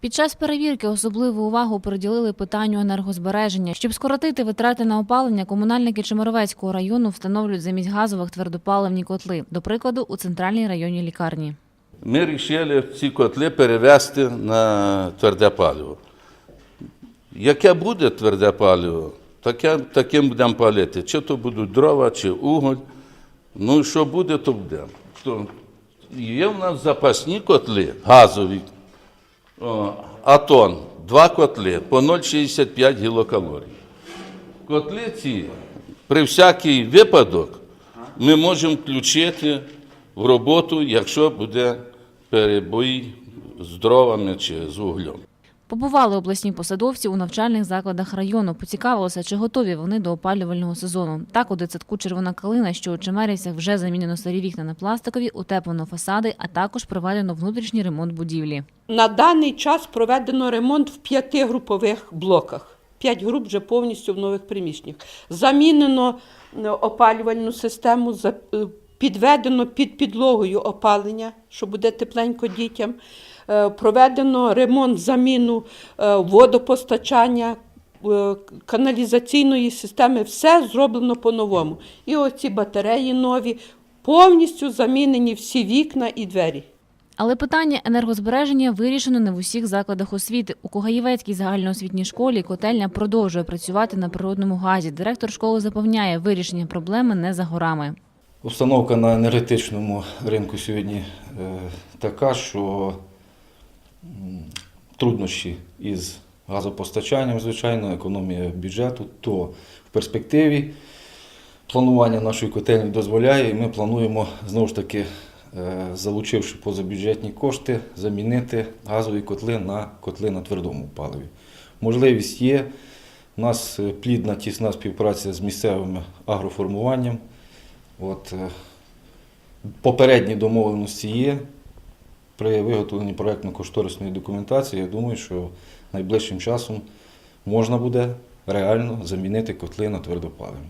Під час перевірки особливу увагу приділили питанню енергозбереження. Щоб скоротити витрати на опалення, комунальники Чемеровецького району встановлюють замість газових твердопаливні котли, до прикладу, у центральній районній лікарні. Ми вирішили ці котли перевести на тверде паливо. Яке буде тверде паливо, таке, таким будемо палити. Чи то будуть дрова, чи уголь. Ну, що буде, то буде. Є в нас запасні котли газові. Атон, два котли по 0,65 гілокалорій. Котли при всякий випадок, ми можемо включити в роботу, якщо буде перебій з дровами чи з вуглем. Побували обласні посадовці у навчальних закладах району. Поцікавилися, чи готові вони до опалювального сезону. Так, у дитсадку Червона калина, що у Чемерівцях вже замінено старі вікна на пластикові, утеплено фасади, а також проведено внутрішній ремонт будівлі. На даний час проведено ремонт в п'яти групових блоках. П'ять груп вже повністю в нових приміщеннях. Замінено е, опалювальну систему, е, підведено під підлогою опалення, що буде тепленько дітям. Е, Проведено ремонт, заміну е, водопостачання, е, каналізаційної системи. Все зроблено по-новому. І оці батареї нові, повністю замінені всі вікна і двері. Але питання енергозбереження вирішено не в усіх закладах освіти. У Когаєвецькій загальноосвітній школі котельня продовжує працювати на природному газі. Директор школи запевняє, вирішення проблеми не за горами. Обстановка на енергетичному ринку сьогодні е, така, що труднощі із газопостачанням, звичайно, економія бюджету, то в перспективі планування нашої котельні дозволяє, і ми плануємо знову ж таки, е, залучивши позабюджетні кошти, замінити газові котли на котли на твердому паливі. Можливість є. У нас е, плідна тісна співпраця з місцевим агроформуванням. От, е, попередні домовленості є. При виготовленні проєктно-кошторисної документації, я думаю, що найближчим часом можна буде реально замінити котли на твердопаливні.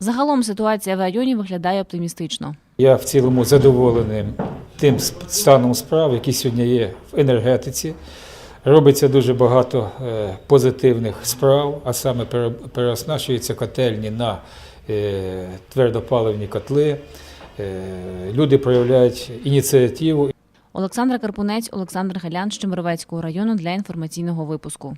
Загалом ситуація в районі виглядає оптимістично. Я в цілому задоволений тим станом справ, який сьогодні є в енергетиці. Робиться дуже багато е, позитивних справ, а саме переоснащуються котельні на твердопаливні котли. Е, Люди проявляють ініціативу Олександра Карпунець, Олександр Галян з Чемеровецького району для інформаційного випуску.